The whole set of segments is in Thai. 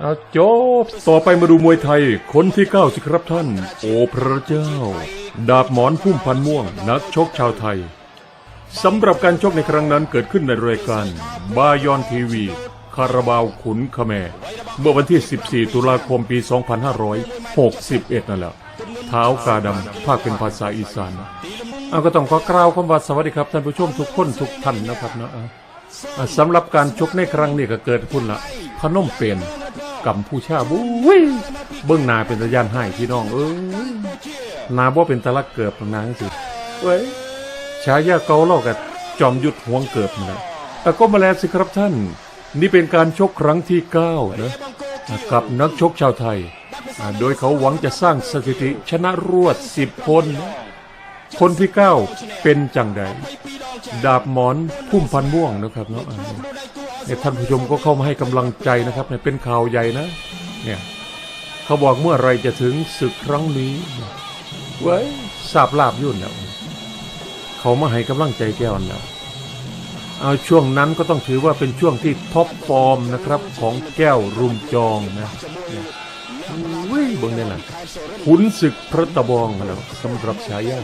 เอาจบต่อไปมาดูมวยไทย คนที่เก้าสิครับท่าน โอ้พระเจ้า ดาบหมอนพุ่มพันม่วง นักชกชาวไทยสำหรับการชกในครั้งนั้นเกิดขึ้นในรายการ บายอนทีวี คาราบาวขุนขแมเมื่อวันที่ 14 ตุลาคมปี 2561 นั่นแหละเท้ากาดำภาคเป็นภาษาอีสานเอาก็ต้องขอกล่าวคำว่าสวัสดีครับท่านผู้ชมทุกคนทุกท่านนะครับนะอะอะสำหรับการชกในครั้งนี้ก็เกิดขึ้นละพนมเปญ กัมพูชาบุ้ยเบื้องนาเป็นตะยานให้พี่น้อง เอ้ยนาบ่เป็นตะลักเกิบนางสิเว้ยฉายาเกาเล่ากับจอมยุทธห่วงเกิดนะแต่ก็มาแล้วสิครับท่าน นี่เป็นการชกครั้งที่เก้านะกับนักชกชาวไทย โดยเขาหวังจะสร้างสถิติชนะรวดสิบคน คนที่เก้าเป็นจังใด ดาบหมอนพุ่มพันม่วงนะครับเนาะ เนี่ยท่านผู้ชมก็เข้ามาให้กำลังใจนะครับเนี่ยเป็นข่าวใหญ่นะเนี่ยเขาบอกเมื่อไรจะถึงศึกครั้งนี้เว้ยทราบลาบยุ่นแล้วเขามาให้กำลังใจแก้วแล้วเอาช่วงนั้นก็ต้องถือว่าเป็นช่วงที่ท็อปฟอร์มนะครับของแก้วรุมจองนะเนี่ยอุ้ยเบิ่งนี่แหละขุนศึกพระตะบองแล้วสำหรับฉายา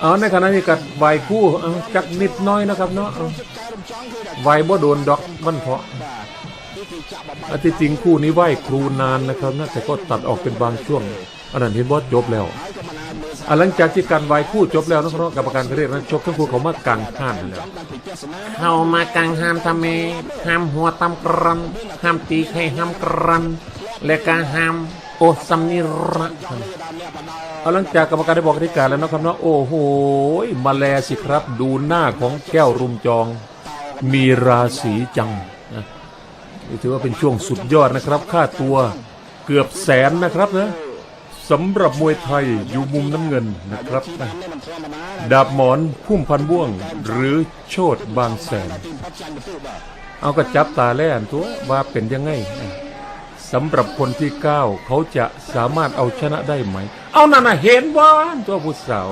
เอาในขณะนี้กัดไหวคู่เอาจักนิดน้อยนะครับเนาะเอาไหวบ่โดนดอกมันเพาะอันที่จริงคู่นี้ไหวครูนานนะครับนะแต่ก็ตัดออกเป็นบางช่วงอันนั้นเห็นบอสจบแล้วอะหลังจากที่การไหวคู่จบแล้วนะครับกรรมการก็เรียกนักชกทั้งคู่เขามากางห้านแล้วเข้ามากลางห้ามทำไมห้ามหัวตำกรันห้ามตีใครห้ามกรันและก็ห้าม โอซัมนิระเอาหลังจากกรรมการได้บอกกติกาแล้วนะครับเนาะโอ้โหมาแลสิครับ ดูหน้าของแก้วรุมจอง มีราศีจังนะถือว่าเป็นช่วงสุดยอดนะครับ ค่าตัวเกือบแสนนะครับนะสำหรับมวยไทยอยู่มุมน้ำเงินนะครับนะดาบหมอนพุ่มพันบ่วง หรือโชดบางแสน เอาก็จับตาแล่นตัวว่าเป็นยังไงนะ สำหรับคนที่เก้าเขาจะสามารถเอาชนะได้ไหม เอานั่นน่ะเห็นว่านตัวผู้สาว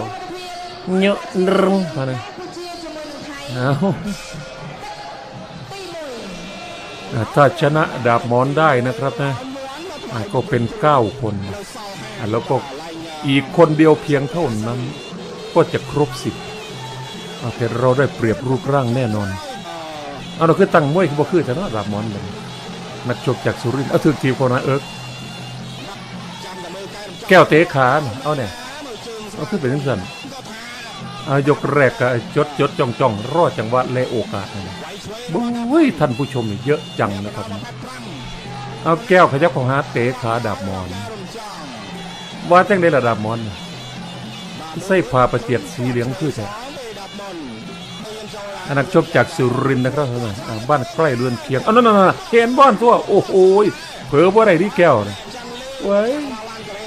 เยอะรึงมาเลยเอาอ่าถ้าชนะดาบหมอนได้นะครับนะอ่าก็เป็นเก้าคนอ่าแล้วก็อีกคนเดียวเพียงเท่านั้น ก็จะครบสิบเอาแต่เราได้เปรียบรูปร่างแน่นอน เอาเราคือตั้งมวยคือบ่คือแต่เนาะดาบหมอนเลย นักชกจากสุรินทร์เอาถือทีมคนนะเอิร์กแก้วเตะขานเอาเนี่ยเอาขึ้นไปทั้งสันเอายกแรกก็จดจดจ้องจ้องรอดจังหวะและโอกาสนะบุ้ยท่านผู้ชมเยอะจังนะครับ เอาแก้วขยับของฮาร์ดเตะขาดาบมอน ว่าจังได้ระดับมอนใส่ผ้าประเจียดสีเหลืองคือใช่ อันนักชกจากสุรินทร์นะครับท่านบ้านใกล้เรือนเคียงอ๋อนั่นนั่นเห็นบ้านตัว โอ้โหเผลอว่าไรที่แก้วนะเว้ย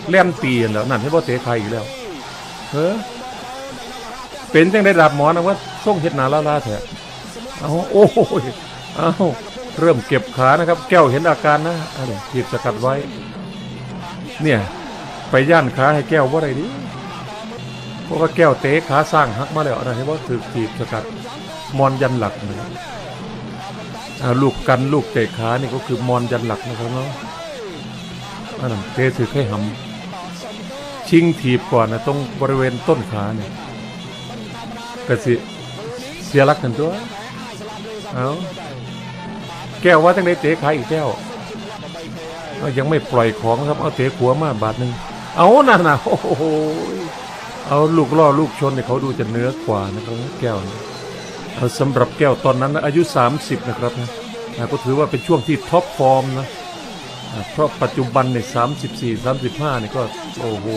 เล่นตีนแล้วนั่นให้บ่เตะใครอีกแล้วเฮ้อเป็นจังได้ดับหมอนะว่าส่งเห็ดนาลาลาแท้เอาโอ้ยเอาเริ่มเก็บขานะครับ แก้วเห็นอาการนะอันนี้ถีบสกัดไว้ เนี่ย ไปย่านขาให้แก้วว่าไรดิเพราะว่าแก้วเตะขาสร้างหักมาแล้วนะเห็นว่าถือถีบสกัด มอนยันหลักเลยอ่าลูกกันลูกเตะขานี่ก็คือมอนยันหลักนะครับเนาะอันนั้นเตะถือให้หำชิงถีบก่อนนะตรงบริเวณต้นขาเนี่ยกระสิเสียรักกันตัวเอาแก้วว่าตั้งแต่เตะขาอีกแก้วยังไม่ปล่อยของครับเอาเตะขัวมาบาทหนึ่งเอานั่นนะโอ้โหเอาลูกล่อลูกชนเนี่ยเขาดูจะเนื้อกว่านะครับแก้วเนี่ย สำหรับแก้วตอนนั้นอายุ 30 นะครับนะก็ถือว่าเป็นช่วงที่ท็อปฟอร์มนะเพราะปัจจุบันเนี่ย34 35เนี่ยก็โอ้โห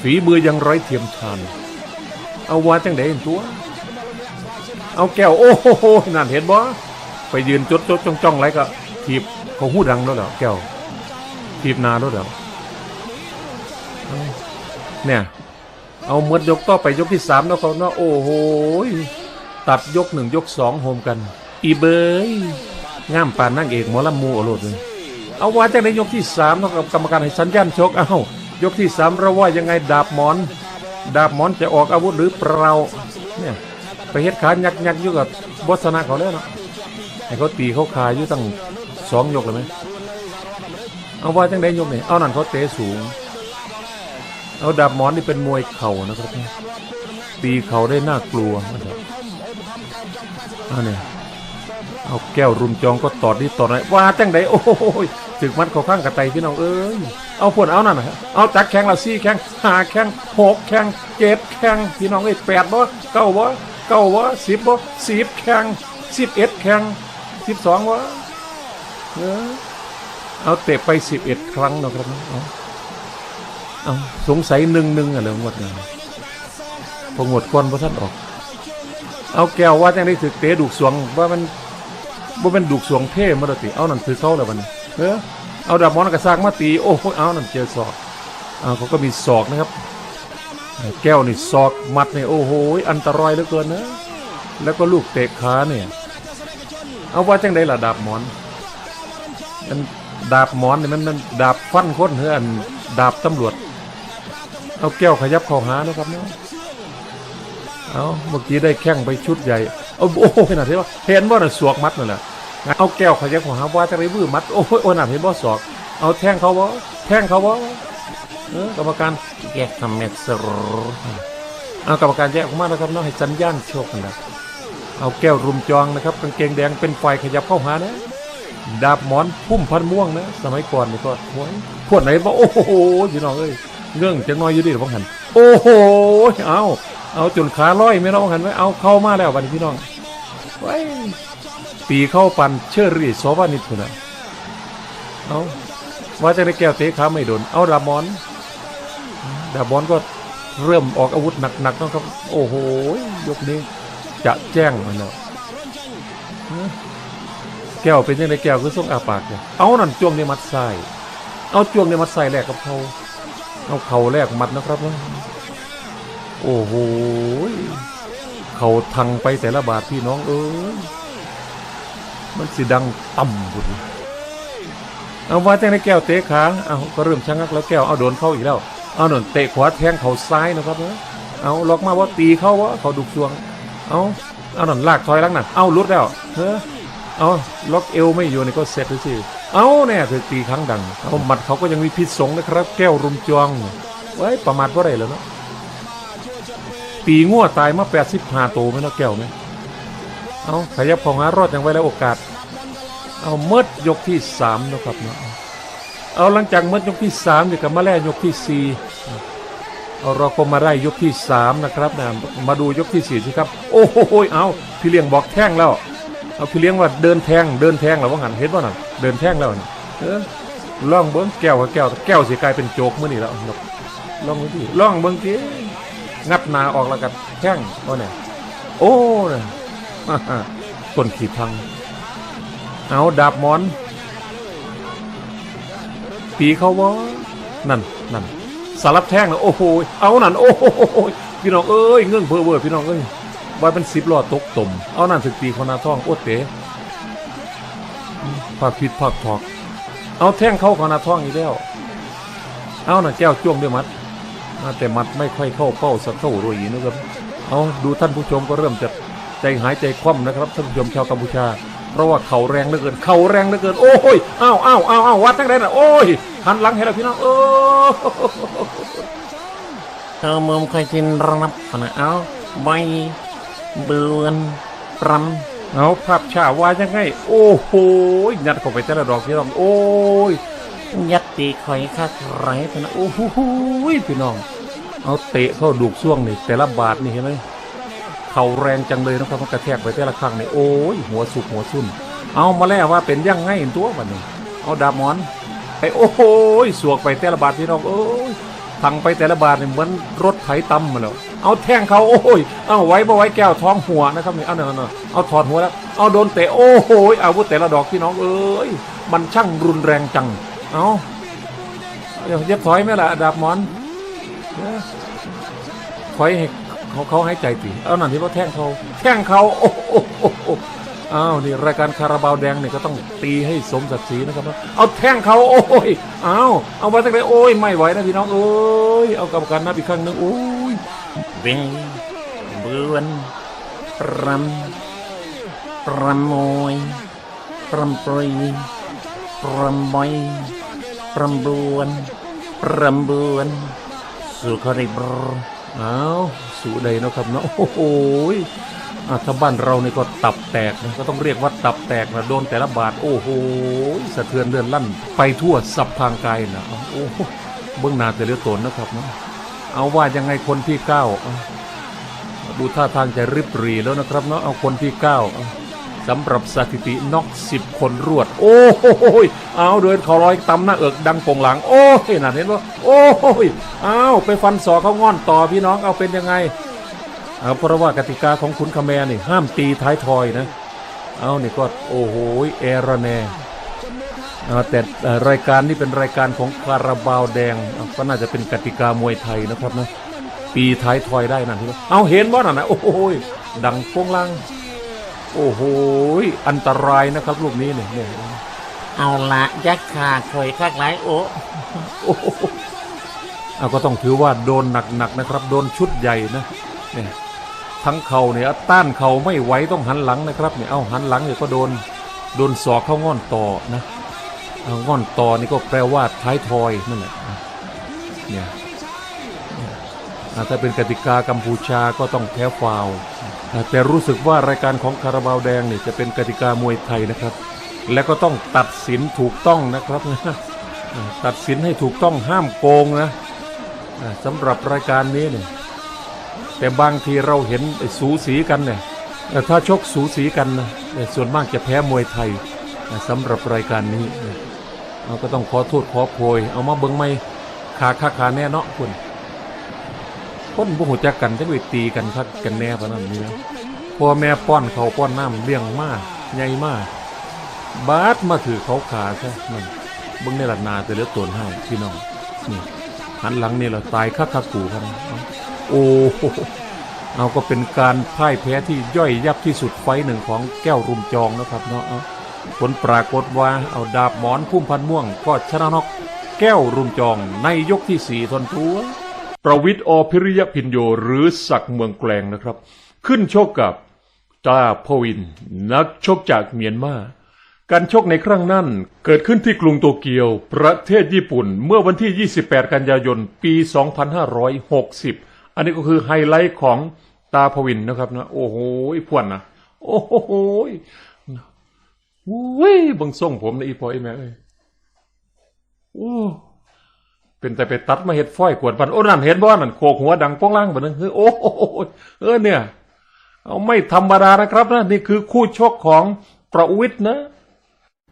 ฝีมือยังไร้เทียมทาน เอาวาจังไดเห็นตัว เอาแก้ว โอ้โหนั่นเห็นบ่ไปยืนจดจดจ้องจ้องไรก็ทีบเขาหูดังแล้วเหรอแก้วทีบนาแล้วเหรอเนี่ย เอาเมื่อยกต่อไปยกที่สามแล้วเขาเนาะโอ้โหย ตัดยกหนึ่งยกสองโฮมกัน อีเบยง่ามปานนั่งเอกหมอลำมูโอรดเลยเอาว่าจากในยกที่สามเนากับกรรมการให้สัญญาณชกเอ้ายกที่สามเราว่ายังไงดาบหมอน ดาบหมอนจะออกอาวุธหรือเปล่าเนี่ยไปเฮ็ดขายักยักอยู่กับบอสนะเขาแล้วเนาะให้เขาตีเขาคาอยู่ตั้งสองยกเลยไหมเอาว่าจังได้ยกนี่เอานั่นเขาเตะสูง เอาดาบหมอนนี่เป็นมวยเข่านะครับ ตีเข่าได้น่ากลัวนะครับ เอาเนี่ยเอาแก้วรุมจองก็ตอดนี่ตอดไหนว่าจังไดโอ้ยถึกมัดเขาข้างกระไตพี่น้องเอ้ยเอาพวดเอานั่นนะเอาจักแข้งละสี่แข้งหาแข้งหกแข้งเจ็ดแข้งพี่น้องเอ้ยแปดบ่เก้าบ่เก้าบ่สิบบ่สิบแข้งสิบเอ็ดแข้งสิบสองบ่เออเอาเตะไปสิบเอ็ดครั้งนะครับเอาเอาสงสัยหนึ่งหนึ่งอะไรงวดนี้พองวดก้อนพระท่านออก เอาแก้วว่าจังได้ถือเตะดูกสวงว่ามันว่าเป็นดูกสวงเท่มาตติเอานั่นถือเข้าแล้วมันเออเอาดาบมอนกระซากมาตีโอ้โหเอานั่นเจอศอกเอาเขาก็มีศอกนะครับ แก้วนี่ศอกมัดเนี่ยโอ้โหอันตรายเหลือเกินนะแล้วก็ลูกเตะขาเนี่ยเอาว่าจังได้ล่ะดาบหมอนมันดาบหมอนนี่มันมันดาบฟันคนเฮือนดาบตำรวจ เอาแก้วขยับเข้าหานะครับเนาะ เอาเมื่อกี้ได้แข้งไปชุดใหญ่เอาโอ้โหขนาดที่ว่าเห็นว่าน่ะสวกมัดนั่นแหละเอาแก้วขยับเข้าหาว่าจะไปบื้อมัดโอ้ยโอ้ยหนาดเห็นว่าสอก เอาแท่งเขาบ่แท่งเขาบ่เออกรรมการแยกทำเม็ดสรเอากรรมการแยกออกมานะครับเนาะให้สัญญาณโชคกันนะเอาแก้วรุมจองนะครับกางเกงแดงเป็นไฟขยับเข้าหานะดาบหมอนพุ่มพันม่วงนะสมัยก่อนนี่ก็โอ้ยพวดไหนบอกโอ้โหพี่น้องเอ้ยเงื่องจะน้อยอยู่ดิหรือบ้างหันโอ้โหเอา เอาจนขาล้อยไม่น้องหันไว้เอาเข้ามาแล้ววันนี้พี่น้องไว้ตีเข้าปันเชื่อรีสวานิดคุนะเอาว่าจะได้แก้วเตะขาไม่โดน เอาดาบอนดาบอนก็เริ่มออกอาวุธหนักๆนะครับ โอ้โห ยกนี้ จะแจ้งมันแล้วแก้วเป็นยังไงแก้วคือส่งอาปากเนี่ยเอานั่นจ้วงในมัดใส่เอาจ้วงในมัดใส่แลกกับเขาเอาเขาแลกมัดนะครับนะ โอ้โหเขาทังไปแต่ละบาทพี่น้องเอ้ยมันสิดังต่ำบุญเอาว่าแต่ในแก้วเตะขาเอาก็เริ่มชะงักแล้วแก้วเอาโดนเข้าอีกแล้วเอาหนนเตะขวาแทงเขาซ้ายนะครับนะเอาล็อกมาว่าตีเข้าวะเขาดุกซวง เอาเอาหนนลากถอยลังน่ะเอาลุดแล้วเฮ้อเอาล็อกเอวไม่อยู่นี่ก็เสร็จแล้วสิเอาเนี่ยถือตีครั้งดังเอาหมัดเขาก็ยังมีพิษสงนะครับ แก้วรุมจวงไว้ประมาทว่าไรแล้วเนาะ ปีงัวตายมาแปดสิบห้าตัวไหมเนาะแก้วไหมเอาขยับของหารอดยังไว้แล้วโอกาส เอาเมดยกที่สามนะครับเนาะเอาหลังจากเมดยกที่สามเนี่ยกับมาแล่ยกที่สี่เอาเราก็มาได้ยกที่สามนะครับนะมาดูยกที่สี่สิครับ โอ้โหเอาพี่เลี้ยงบอกแท่งแล้ว เอาพี่เลี้ยงว่าเดินแทงเดินแทงหรอว่าหันเห็นว่านั่นเดินแทงแล้วนะเออล่องเบิ้งแก้วกับแก้วแก้วสิกลายเป็นโจกเมื่อนี่แล้วล่องเบิ้งที่ล่องเบิ้งที่ งัดหนาออกแล้วกันแท่งว่าเนี่ยโอ้เนี่ยต้นขีดพัง เอาดาบมอน ตีเขาวะนั่นนั่นสารับแท่งแล้วโอ้โหเอานั่นโอ้โหพี่น้องเอ้ยเงื่อนเพอเวอร์พี่น้องเอ้ยว่าเป็นสิบล้อตกตมเอานั่นถึกตีคนหนาท่องโอดเต๋ภาคผิดภาคถอก เอาแท่งเข้าคนหนาท่องอีกแล้ว เอาน่ะแก้วจ้วงด้วยมัด แต่มัดไม่ค่อยเข้าเป้าสักเท่าโรยนะครับเอาดูท่านผู้ชมก็เริ่มจะใจหายใจคว่ำนะครับท่านผู้ชมชาวกัมพูชา เพราะว่าเข่าแรงเหลือเกิน เข่าแรงเหลือเกิน โอ้ยอ้าวอ้าวอ้าวอ้าววัดทั้งไรน่ะโอ้ยหันหลังให้เราพี่น้องโอ้เธอมุมเคยกินระนับนะเอาใบเบือนปรเอาภาพชาว่ายังไง โอ้โหยัดเข้าไปแต่ละดอกพี่น้องโอ้ยำ ยัดตีคอยคักไรพนะโอ้โหพี่น้อง เอาเตะเข้าดูกช่วงนี่แต่ละบาทนี่เห็นไหมเข่าแรงจังเลยนะครับมันกระแทกไปแต่ละครั้งนี่โอ้ยหัวสุกหัวซุ่นเอามาแล้วว่าเป็นยังไงตัววันนี้เอาดาบมอนไปโอ้โหสวกไปแต่ละบาทพี่น้องโอ้ยพังไปแต่ละบาทนี่เหมือนรถไถตำมาแล้ว เอาแท่งเขาโอ้ย เอาไว้บ่ไว้แก้วท้องหัวนะครับนี่เอาเนาเนาะเอาถอดหัวแล้ว เอาโดนเตะโอ้โหอาวุธแต่ละดอกพี่น้องเอ้ย มันช่างรุนแรงจัง เอาอย่าเย็บถอยไหมล่ะดาบมอนเอ้อถอยให้เขาเขาให้ใจตีเอาหนันที่ว่าแท่งเขาแท่งเขาโอ้โหอ้โหโอ้โหอ้าวนี่รายการคาราบาวแดงเนี่ยก็ต้องตีให้สมศักดิ์ศรีนะครับเอาแท่งเขาโอ้ยเอาเอาไว้ตั้งแต่โอ้ยไม่ไหวนะพี่น้องโอ้ยเอากรรมการนับอีกครั้งหนึงโอ้ยเวเบือนรำปรำมวยปรำปรีปรำบอย ประบวนประบวนสุขริบรเอาสู่ใดเนาะครับเนาะโอ้โหยอะถ้าบ้านเรานี่ก็ตับแตกนะก็ต้องเรียกว่าตับแตกนะโดนแต่ละบาทโอ้โหยสะเทือนเลือนลั่น ไปทั่วสับทางกายนะโอ้โหเบื้องหน้าแต่เหลือตนนะครับเนาะเอาว่ายังไงคนที่เก้าดูท่าทางจะริบหรีแล้วนะครับเนาะเอาคนที่เก้าเอา สำหรับสถิติน็อกสิบคนรวด โอ้โหยเอาเดินเขาร้อยตำหน้าเอิกดังโป่งหลัง โอ้ยน่ะเห็นว่าโอ้ยเอาไปฟันศอกเขาง่อนต่อพี่น้องเอาเป็นยังไงเอาเพราะว่ากติกาของขุนคาแมนี่ห้ามตีท้ายทอยนะ เอานี่ก็โอ้โหเอระแนเอาแต่รายการนี้เป็นรายการของคาราบาวแดงก็น่าจะเป็นกติกามวยไทยนะครับนะปีท้ายทอยได้นั่นที่ว่าเอาเห็นว่าน่ะนะโอ้โหดังโป้งลัง โอ้โหอันตรายนะครับ ลูกนี้เนี่ยเนี่ยเอาละยักษ์ขาคอยคักหลายโอ้โอ้โหเอาก็ต้องถือว่าโดนหนักๆนะครับ โดนชุดใหญ่นะเนี่ยทั้งเข่าเนี่ยต้านเข่าไม่ไหวต้องหันหลังนะครับเนี่ยเอาหันหลังเนี่ยก็โดนโดนศอกเข้าง่อนต่อนะเอาง่อนต่อนี่ก็แปลว่าท้ายทอยนั่นแหละเนี่ยเนี่ยอ่า ถ้าเป็นกติกากัมพูชาก็ต้องแพ้ฟาว่าแต่รู้สึกว่ารายการของคาราบาวแดงเนี่ยจะเป็นกติกามวยไทยนะครับ และก็ต้องตัดสินถูกต้องนะครับ ตัดสินให้ถูกต้องห้ามโกงนะสำหรับรายการนี้เนี่ยแต่บางทีเราเห็นสูสีกันเนี่ยเอ่ถ้าชกสูสีกันนะส่วนมากจะแพ้มวยไทยสำหรับรายการนี้เนี่ยเราก็ต้องขอโทษขอโพย เอามาเบิ้งไม่ขาขาขาแน่เนาะคุณ คนบ่หูจักกันจะไปตีกันคักกันแน่ปะนั่นนี่นะพ่อแม่ป้อนเขาป้อนน้ำเลี้ยงมากใหญ่มากบาสมาถือเขาขาใช่นั่นบึงในหลัดนาแต่เหลือตนให้พี่น้องนี่หันหลังนี่เราตายคักคักกูครับโอ้โหเอาก็เป็นการพ่ายแพ้ที่ย่อยยับที่สุดไฟหนึ่งของแก้วรุมจองนะครับเนาะผลปรากฏว่าเอาดาบหมอนพุ่มพันม่วง ก็ชนะนอกแก้วรุมจองในยกที่สี่ทนทัว ประวิทย์อพิริยพินโยหรือศักเมืองแกลงนะครับ ขึ้นชกกับตาพวิน นักชกจากเมียนมาการชกในครั้งนั้นเกิดขึ้นที่กรุงโตเกียว ประเทศญี่ปุ่นเมื่อวันที่ 28 กันยายน ปี 2560 อันนี้ก็คือไฮไลท์ของตาพวินนะครับนะโอ้โหพวนนะโอ้โหโอ้ยบังส่งผมนะอีพอไอแม่เอ้ยโอ้ เป็นแต่ไปตัดมาเห็ดฝ้อยกวดบันโอ้นั่นเห็นบ่นั่นโคกหัวดังป้องล่างบันนึงเฮ้ยโอ้โหเออเนี่ย เอาไม่ธรรมดานะครับนะนี่คือคู่ชกของประวิทย์นะ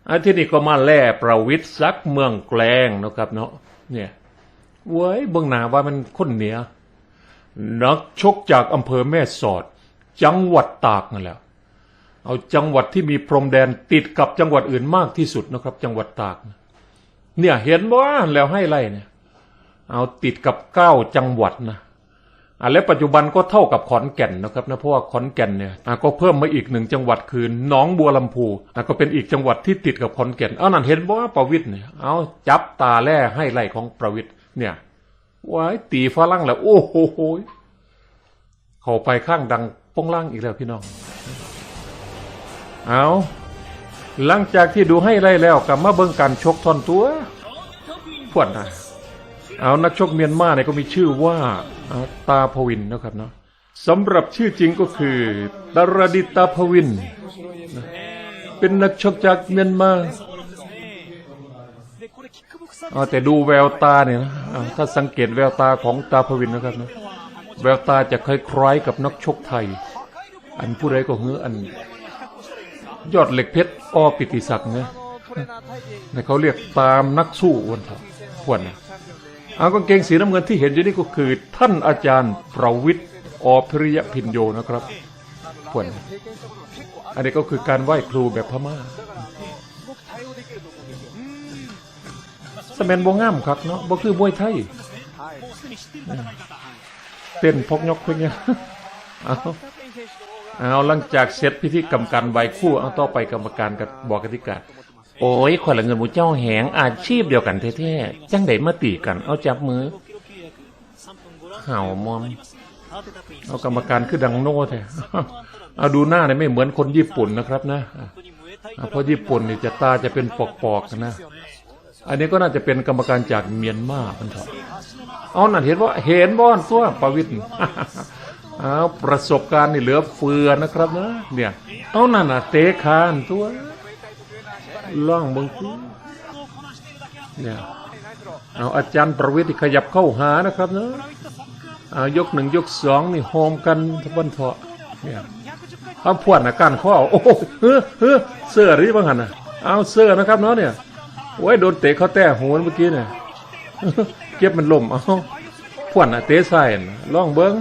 อันที่นี่ก็มาแล่ประวิทย์ซักเมืองแกลงนะครับเนาะเนี่ยเว้ยเบื้องหน้าว่ามันคนเหนียนักชกจากอำเภอแม่สอด จังหวัดตากนั่นแหละเอาจังหวัดที่มีพรมแดนติดกับจังหวัดอื่นมากที่สุดนะครับ จังหวัดตาก เนี่ยเห็นว่าแล้วให้ไล่เนี่ย เอาติดกับเก้าจังหวัดนะอะและปัจจุบันก็เท่ากับขอนแก่นนะครับนะเพราะว่าขอนแก่นเนี่ยอะก็เพิ่มมาอีกหนึ่งจังหวัดคือหนองบัวลำพูอะก็เป็นอีกจังหวัดที่ติดกับขอนแก่น เอานั่นเห็นว่าประวิทย์เนี่ยเอาจับตาแล่ให้ไล่ของประวิทย์เนี่ยว้ายตีฝรั่งแล้ว โอ้โหโหเข้าไปข้างดังป้องล่างอีกแล้วพี่น้อง เอาหลังจากที่ดูให้ไล่แล้วกลับมาเบิ่งการชกทอนตัวพวดนะ เอานักชกเมียนมาเนี่ยก็มีชื่อว่าตาพวินนะครับเนาะสำหรับชื่อจริงก็คือดารดิตตาพวินนะเป็นนักชกจากเมียนมาเอาแต่ดูแววตาเนี่ยนะถ้าสังเกตแววตาของตาพวินนะครับนะแววตาจะคล้ายๆกับนักชกไทย อันผู้ใดก็เฮืออัน ยอดเหล็กเพชรอ้อปิติศักดิ์นะเนี่ยเขาเรียกตามนักสู้วันเถอะพวนนะ เอากางเกงสีน้ำเงินที่เห็นอยู่นี่ก็คือ ท่านอาจารย์ประวิทย์อภิริยพินโยนะครับพวนอันนี้ก็คือการไหว้ครูแบบพม่าสแมนบงงามครับเนาะบ่คือมวยไทยเต้นพกยกเพื่อนเนี่ยเอาเอาหลังจากเสร็จพิธีกรรมการใบคู่เอาต่อไปกรรมการกับบอกกติกา โอ้ยคนละเงินหมูเจ้าแหงอาชีพเดียวกันแท้ๆจังไดมาตีกัน เอาจับมือเห่ามอม เอากรรมการคือดังโน่แท้เอาดูหน้าเนี่ยไม่เหมือนคนญี่ปุ่นนะครับนะเพราะญี่ปุ่นนี่จะตาจะเป็นปอกๆนะ อันนี้ก็น่าจะเป็นกรรมการจากเมียนมาพันเถอะเอานั่นเห็นว่าเห็นบ้อนตัวประวิตรเอาประสบการณ์นี่เหลือเฟือนะครับนะเนี่ย เอานั่นน่ะเตะคานตัว ล่องเบิงซิเนี่ยเอาอาจารย์ประวิที่ขยับเข้าหานะครับเนะเอายกหนึ่งยกสองนี่โฮมกันทบันเถาะเนี่ยเอาพวดนะกานข้อโอ้โหเฮ้อเฮ้อเสื้อหรือบ้างหันนะเอาเสื้อนะครับเนาะเนี่ยโอ้ยโดนเตะเขาแต้หัวเมื่อกี้เนี่ยเก็บมันล่มเอาพวดนะเตะใส่ล่องเบิ้ง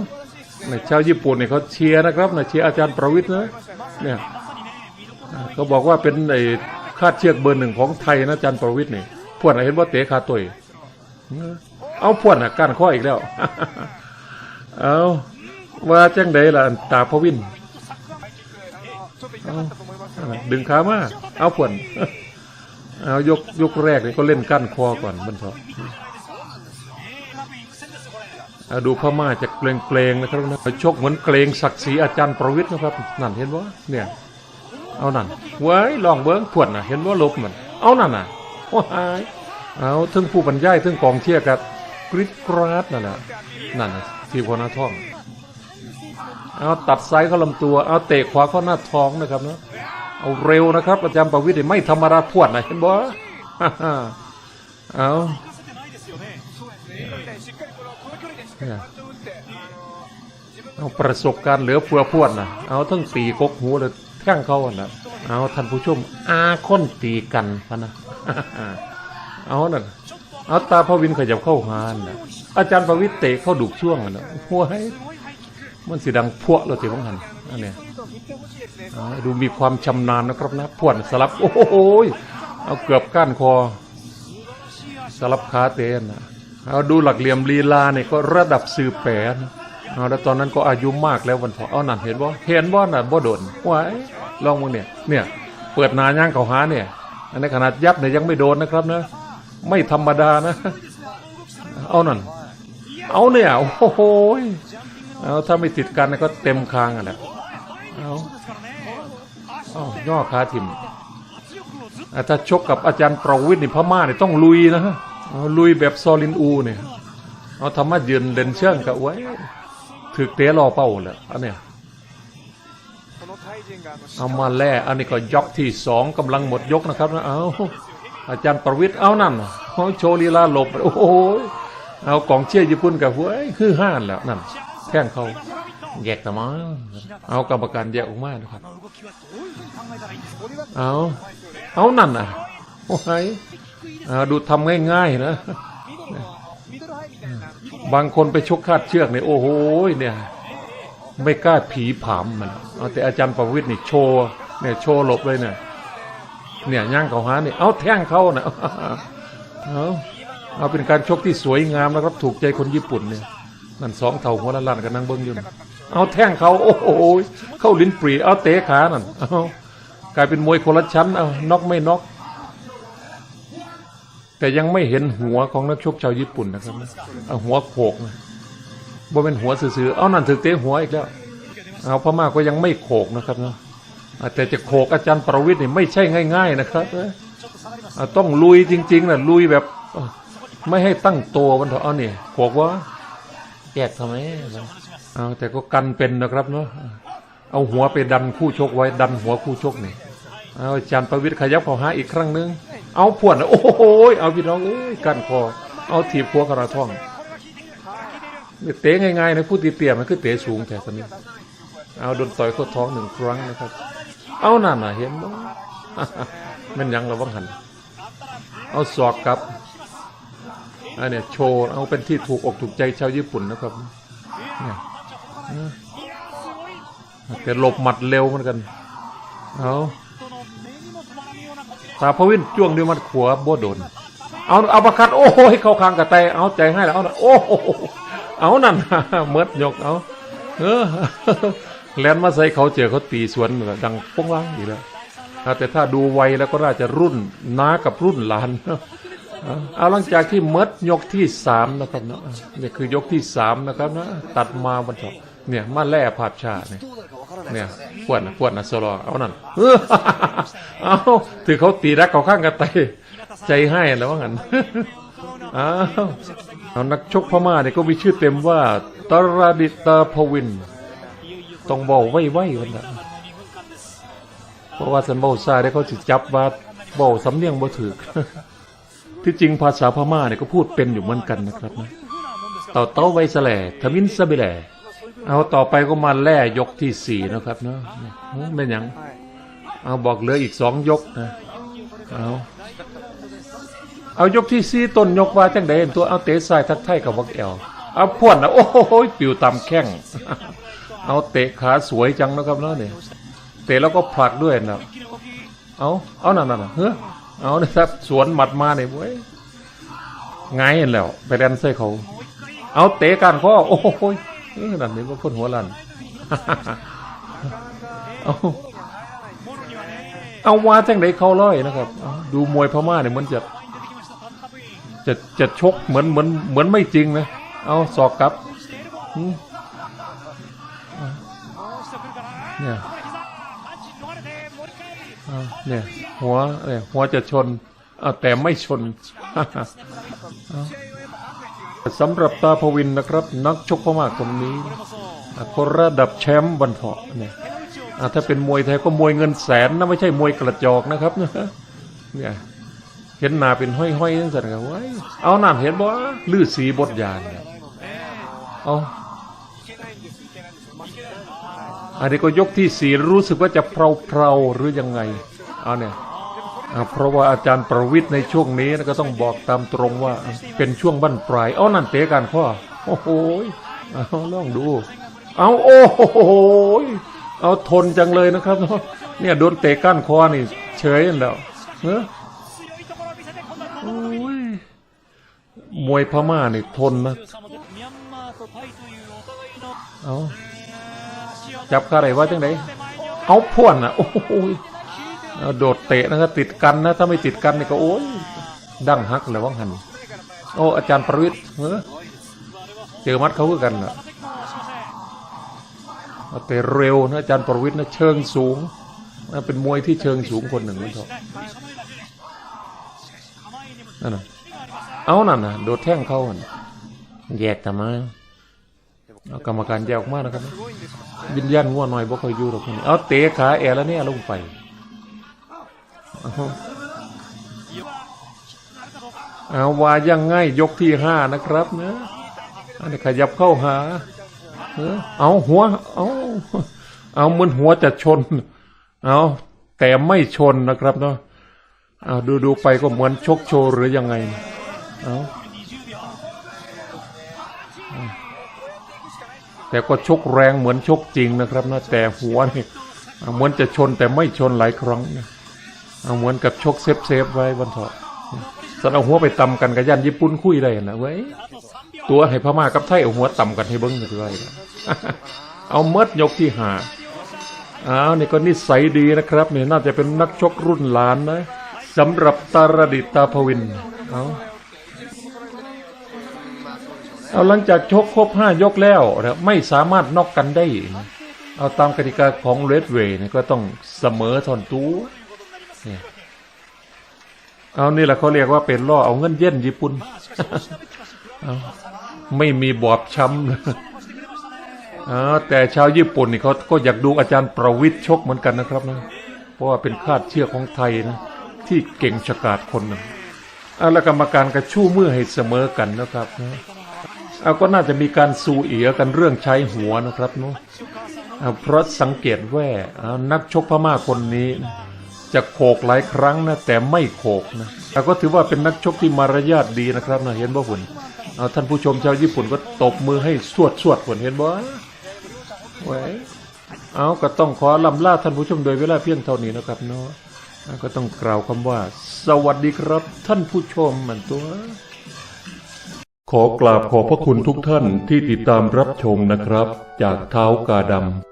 เนี่ยชาวญี่ปุ่นเนี่ยเขาเชียร์นะครับนะเชียร์อาจารย์ประวิตรนะเนี่ยเขาบอกว่าเป็นไอ คาดเชือกเบอร์หนึ่งของไทยนะจารย์ประวิตรนี่พวดนเห็นว่าเตะขาต่อยเอาพวดนะก้านข้ออีกแล้ว เอาว่าแจังใดล่ะตาพวินดึงขามา เอาผวนเอายกยกแรกนี่ก็เล่นกั้นคอก่อนมันเถอะดูพม่าจะเกรงเกรงๆนะครับนะชกเหมือนเกรงศักดิ์ศรีอาจารย์ประวิทย์นะครับ นั่นเห็นว่าเนี่ย เอานั่นไว้ลองเบิ้งผวนนะเห็นว่าลบมันเอานั่นน่ะว้ายเอาถึงผู้บรรยายถึงกองเชียกับกริดกราดนั่นแหละนั่นน่ะทีมคนหน้าท้องเอาตัดไซส์เข้าลำตัว เอาเตะขวาเข้าหน้าท้องนะครับเนาะเอาเร็วนะครับ อาจารย์ประวิทย์นี่ไม่ธรรมดาพวดนะเห็นบ่เอาเนี่ยเอาประสบการณ์เหลือเฟือพวดนะเอาทั้งตีกกหูเลย แท่งเขาอะนะเอาท่านผู้ชมอาค้นตีกันพะนะเอานั่นเอาตาพวินขยับเข้าหานนะอาจารย์ประวิทย์เตะเข้าดุกช่วงอะนะหัวให้มันสีดังพวกเราสิบังหันอันเนี้ยดูมีความชำนาญนะครับนะพวนสลับ โอ้โหเอาเกือบก้านคอ สลับขาเตนนะเอาดูหลักเหลี่ยมลีลาเนี่ยก็ระดับสื่อแปรนะ เอาแล้วตอนนั้นก็อายุมากแล้ววันพอเอานั่นเห็นบ่เห็นบ่น่ะบ่โดนไว้ลองมึงเนี่ย เนี่ย เปิดหนาย่างเขาหาเนี่ยอันนขนาดยับเนี่ยยังไม่โดนนะครับนะไม่ธรรมดานะ เอานั่น เอาเนี่ยโอ้โหเอาถ้าไม่ติดกันก็เต็มคางอะแหละเอาเอาย่อขาทิมอะถ้าชกกับอาจารย์ประวิทย์นี่พม่าเนี่ยต้องลุยนะฮะลุยแบบซอลินอูเนี่ยเอาธรรมะยืนเด่นเชื่องกับไว้ ถึกเตะรอเป้าแหละอันเนี้ยเอามาแล่อันนี้ก็ยกที่สองกำลังหมดยกนะครับนะเอาอาจารย์ประวิทย์เอานั่นเขาโชลีลาหลบโอ้โหเอากองเชียร์ญี่ปุ่นกับเว้คือห้านแล้วนั่นแท่งเขาแยกตะมาเอากรรมการแยกออกมานะครับเอาเอานั่นน่ะโอ้ยดูทำง่ายๆนะ บางคนไปชกคาดเชือกเนี่ยโอ้โหเนี่ยไม่กล้าผีผามมันเอาแต่อาจารย์ประวิทย์นี่โชว์เนี่ยโชว์หลบเลยเนี่ยเนี่ยย่างเขาหาเนี่ยเอาแท่งเขานะเอาเอาเป็นการชกที่สวยงามนะครับถูกใจคนญี่ปุ่นเนี่ยนั่นสองเท่าหัวละลันกันนั่งเบิ้งอยู่นั่นเอาแท่งเขาโอ้โหเข้าลิ้นปรีเอาเตะขานั่นเอากลายเป็นมวยคนละชั้นเอาน็อกไม่น็อก แต่ยังไม่เห็นหัวของนักชกชาวญี่ปุ่นนะครับนะเอาหัวโขกนะบ่เป็นหัวซื่อๆเอานั่นถึกเตะหัวอีกแล้วเอาพม่าก็ยังไม่โขกนะครับนะอ่าแต่จะโขกอาจารย์ประวิทย์นี่ไม่ใช่ง่าย ๆ นะครับนะอ่าต้องลุยจริงๆนะลุยแบบอะไม่ให้ตั้งตัวมันเถอะเอาเนี่ยโขกวะแยกทำไมเอาแต่ก็กันเป็นนะครับเนาะเอาหัวไปดันคู่ชกไว้ดันหัวคู่ชกนี่ เอาจารย์ประวิทย์ขยับเขาหาอีกครั้งหนึง เอาพวนโอ้โหเอาพี่น้องเอ้ยกันคอ เอาถีบหัวกระท่องเนี่ยเตะง่ายๆนะผู้ตีเตี่ยมันคือเตะสูงแต่ตอนนี้เอาโดนต่อยเข้าท้องหนึ่งครั้งนะครับ เอานั่นน่ะเห็นบ่มันยังระวังหัน เอาศอกกลับอันเนี้ยโชว์เอาเป็นที่ถูกอกถูกใจชาวญี่ปุ่นนะครับเนี่ยแต่หลบหมัดเร็วเหมือนกัน เอา ตาพวินจ้วงด้วยมัดขวาบ่โดน เอาเอาประคัดโอ้ยเข้าคางกระแตเอาใจให้แล้วเอาโอ้โหเอานั่นเมิดยกเอาเออแลนมาใส่เขาเจอเขาตีสวนเหมือนดังป้งล่างอีกแล้วแต่ถ้าดูไวแล้วก็น่าจะรุ่นน้ากับรุ่นหลานเอาหลังจากที่เมิดยกที่สามนะครับเนาะเนี่ยคือยกที่สามนะครับนะตัดมาบรรทบ เนี่ยมาแล่ภาพชาเนี่ยเนี่ยปวดนะปวดนะสโลอเอานั่นเออเอาถือเขาตีรักเขาข้างกันไตใจให้แล้วว่างั้นอ้าวเอานักชกพม่าเนี่ยก็มีชื่อเต็มว่าตราดิตาพวินต้องบอกไว้ไว้กันนะเพราะว่าสันเบาซาได้เขาสิจับว่าเบาสำเนียงบ่ถือที่จริงภาษาพม่าเนี่ยก็พูดเป็นอยู่เหมือนกันนะครับนะเต่าเต้าไวสแลทมินสะเบแล เอาต่อไปก็มาแล่ยกที่สี่นะครับเนาะนี่เป็นหยังเอาบอกเหลืออีกสองยกนะเอาเอายกที่สี่ต้นยกว่าจังใดตัวเอาเตะซ้ายทักไทยกับวักแอลเอาพ่วนนะโอ้โหปิวตามแข้งเอาเตะขาสวยจังนะครับเนาะเนี่ยเตะแล้วก็ผลักด้วยนะเอาเอานั่นน่ะเฮ้อเอาเนี่ยครับสวนหมัดมาเนี่ยเว้ยไงเห็นแล้ว ไปแดนเซ่เขา เอาเตะกันข้อโอ้โห เออนั่นนี่ว่าคนหัวลันเอาเอาว่าจังไดเขาร้อยนะครับ ดูมวยพม่าเนี่ยมันจะจะจะชกเหมือนเหมือนเหมือนไม่จริงนะ เอาศอกกลับเนี่ยเนี่ยหัวเนี่ยหัวจะชนเอาแต่ไม่ชน สำหรับตาพวินนะครับ นักชกพม่าคนนี้คนระดับแชมป์บันเทาะเนี่ยถ้าเป็นมวยไทยก็มวยเงินแสนนะไม่ใช่มวยกระจอกนะครับเนี่ยเห็นหน้าเป็นห้อยๆนั่นสันกันไว้ยเอานั่นเห็นบ่ลือสีบทยานเนี่ยเอาอันนี้ก็ยกที่สี่รู้สึกว่าจะเพลาๆหรือยังไง เอาเนี่ย เพราะว่าอาจารย์ประวิทย์ในช่วงนี้ก็ต้องบอกตามตรงว่าเป็นช่วงบั้นปลาย เอานั่นเตะกันข้อโอ้โหเอาลองดู เอาโอ้โหเอาทนจังเลยนะครับเนี่ยโดนเตะก้านคอนี่ เฉยนั่นแล้วเฮ้ยมวยพม่านี่ทนนะเอาจับข้าไรว่าจังไดเอาพ่วนอะ โอ้ยเอา โดดเตะนะครับติดกันนะ ถ้าไม่ติดกันนี่ก็โอ้ยดั้งหักเลยว่างหันโอ้อาจารย์ประวิทย์เฮ้อเจอมัดเขาคือกันอะเอาแต่เร็วนะอาจารย์ประวิทย์นะเชิงสูงนะเป็นมวยที่เชิงสูงคนหนึ่งมันเถอะนั่นน่ะเอานั่นนะโดดแท่งเข้าหั่นแยกแต่มาเอากรรมการแยกออกมานะครับวิญญาณง่วหน่อยบ่ค่อยอยู่หรอกคนนี้เอาเตะขาแอร์แล้วเนี่ยลงไป เอาว่ายังไงยกที่ห้านะครับนะอันนี้ขยับเข้าหาเออเอาหัว เอาเอาเหมือนหัวจะชน เอาแต่ไม่ชนนะครับเนาะเอาดูดูไปก็เหมือนชกโชว์หรือยังไง เอาเอาแต่ก็ชกแรงเหมือนชกจริงนะครับนะแต่หัวเนี่เอาเหมือนจะชนแต่ไม่ชนหลายครั้งนะ เอาเหมือนกับชกเซฟเซฟไว้บนเถาะสันเอาหัวไปตำกันกับยันญี่ปุ่นคุยได้นะเว้ยตัวให้พม่ากับไทยเอาหัวตำกันให้เบิ้งกันด้วยเอาเมดยกที่หาอ้าวนี่ก็นิสัยดีนะครับนี่น่าจะเป็นนักชกรุ่นหลานนะสำหรับตารดิตาพวินเอาเอาหลังจากชกครบห้ายกแล้วนะไม่สามารถนอกกันได้ เอาตามกติกาของเรดเวย์นี่ก็ต้องเสมอทอนตู นี่เอานี่แหละเขาเรียกว่าเป็นล่อเอาเงินเย็นญี่ปุ่นไม่มีบอบช้ำนะอ่าแต่ชาวญี่ปุ่นนี่เขาก็อยากดูอาจารย์ประวิทย์ชกเหมือนกันนะครับนะเพราะว่าเป็นคาดเชื่อของไทยนะที่เก่งฉกาจคนหนึ่งอ่าล้วกรรมการกระชู้มือให้เสมอกันนะครับนะเอาก็น่าจะมีการสูเอียกันเรื่องใช้หัวนะครับเนาะเพราะสังเกตแว่าอ่านักชกพม่าคนนี้ จะโขกหลายครั้งนะแต่ไม่โขกนะแต่ก็ถือว่าเป็นนักชกที่มารยาทดีนะครับนะเห็นบ่หุ่นท่านผู้ชมชาวญี่ปุ่นก็ตบมือให้สวดสวดหุ่นเห็นบ่ไว้เอาก็ต้องขอลำลาท่านผู้ชมโดยเวลาเพียงเท่านี้นะครับเนาะก็ต้องกล่าวคำว่า สวัสดีครับท่านผู้ชมเหมันตัว ขอกราบขอบพระคุณทุกท่านที่ติดตามรับชมนะครับ จากเท้ากาดำ